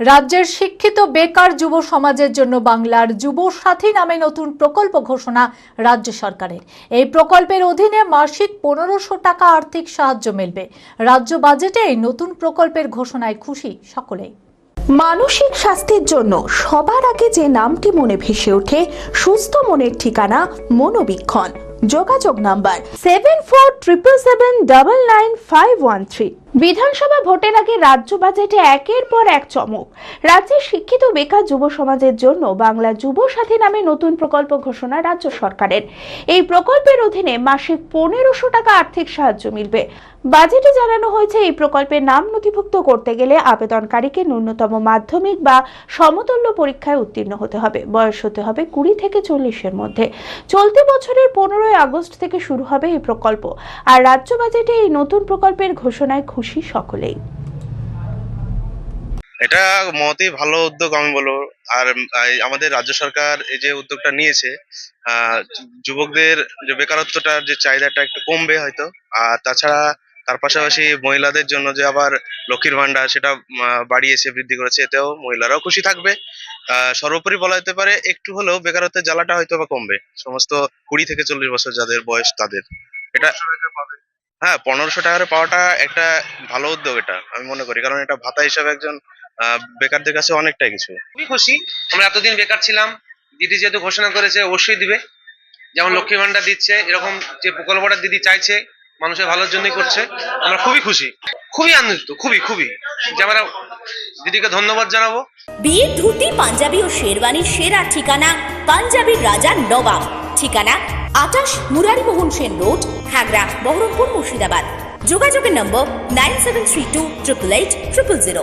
রাজ্যের শিক্ষিত বেকার যুব সমাজের জন্য বাংলার যুব সাথী নামে নতুন প্রকল্প ঘোষণা রাজ্য সরকারের। এই প্রকল্পের অধীনে মাসিক পনেরোশো টাকা আর্থিক সাহায্য মিলবে। রাজ্য বাজেটে এই নতুন প্রকল্পের ঘোষণায় খুশি সকলেই। মানসিক স্বাস্থ্যের জন্য সবার আগে যে নামটি মনে ভেসে ওঠে, সুস্থ মনের ঠিকানা মনোবীক্ষণ। যোগাযোগ number seven four triple seven double nine five one three বিধানসভা ভোটের আগে রাজ্য বাজেটে একের পর এক চমক। রাজ্যের শিক্ষিত বেকার যুব সমাজের জন্য বাংলা যুব সাথী নামে নতুন প্রকল্প ঘোষণা রাজ্য সরকারের। এই প্রকল্পের অধীনে মাসিক পনেরোশো টাকা আর্থিক সাহায্য মিলবে। বাজেটে জানানো হয়েছে, এই প্রকল্পের নাম নথিভুক্ত করতে গেলে আবেদনকারীকে ন্যূনতম মাধ্যমিক বা সমতুল্য পরীক্ষায় উত্তীর্ণ হতে হবে। বয়স হতে হবে কুড়ি থেকে চল্লিশের মধ্যে। চলতি বছরের পনেরোই আগস্ট থেকে শুরু হবে এই প্রকল্প। আর রাজ্য বাজেটে এই নতুন প্রকল্পের ঘোষণায় খুশি সকলেই। এটা মহতি ভালো উদ্যোগ আমি বলব। আর আমাদের রাজ্য সরকার এই যে উদ্যোগটা নিয়েছে যুবকদের যে বেকারত্বটার যে চাহিদাটা একটু কমবে হয়তো। আর তাছাড়া তার পাশাপাশি মহিলাদের জন্য যে আবার লক্ষ্মীর ভান্ডার সেটা বাড়িয়েছে বৃদ্ধি করেছে এতেও মহিলারাও খুশি থাকবে। আহ, সর্বোপরি বলা যেতে পারে একটু হলেও বেকারত্বের জ্বালাটা হয়তো বা কমবে। সমস্ত কুড়ি থেকে চল্লিশ বছর যাদের বয়স তাদের। এটা হ্যাঁ পনেরোশো টাকার পাওয়াটা একটা ভালো উদ্যোগ এটা আমি মনে করি। কারণ এটা ভাতা হিসাবে একজন আহ, বেকারদের কাছে অনেকটাই কিছু। খুবই খুশি। আমরা এতদিন বেকার ছিলাম দিদি যেহেতু ঘোষণা করেছে অবশ্যই দিবে। যেমন লক্ষ্মী ভান্ডার দিচ্ছে এরকম যে প্রকল্পটা দিদি চাইছে মানুষের ভালোর জন্যই করছে আমরা খুবই খুশি। খুবই আনন্দিত খুবই খুবই। যে আমরা দিদিকে ধন্যবাদ জানাব। বিয়ে ধুতি পাঞ্জাবি ও শেরওয়ানির সেরা ঠিকানা পাঞ্জাবির রাজা নবাব। ঠিকানা আটাশ মুরারিমোহন সেন রোড, খাগড়া, বহরমপুর মুর্শিদাবাদ। যোগাযোগের নম্বর nine seven three two triple eight triple zero.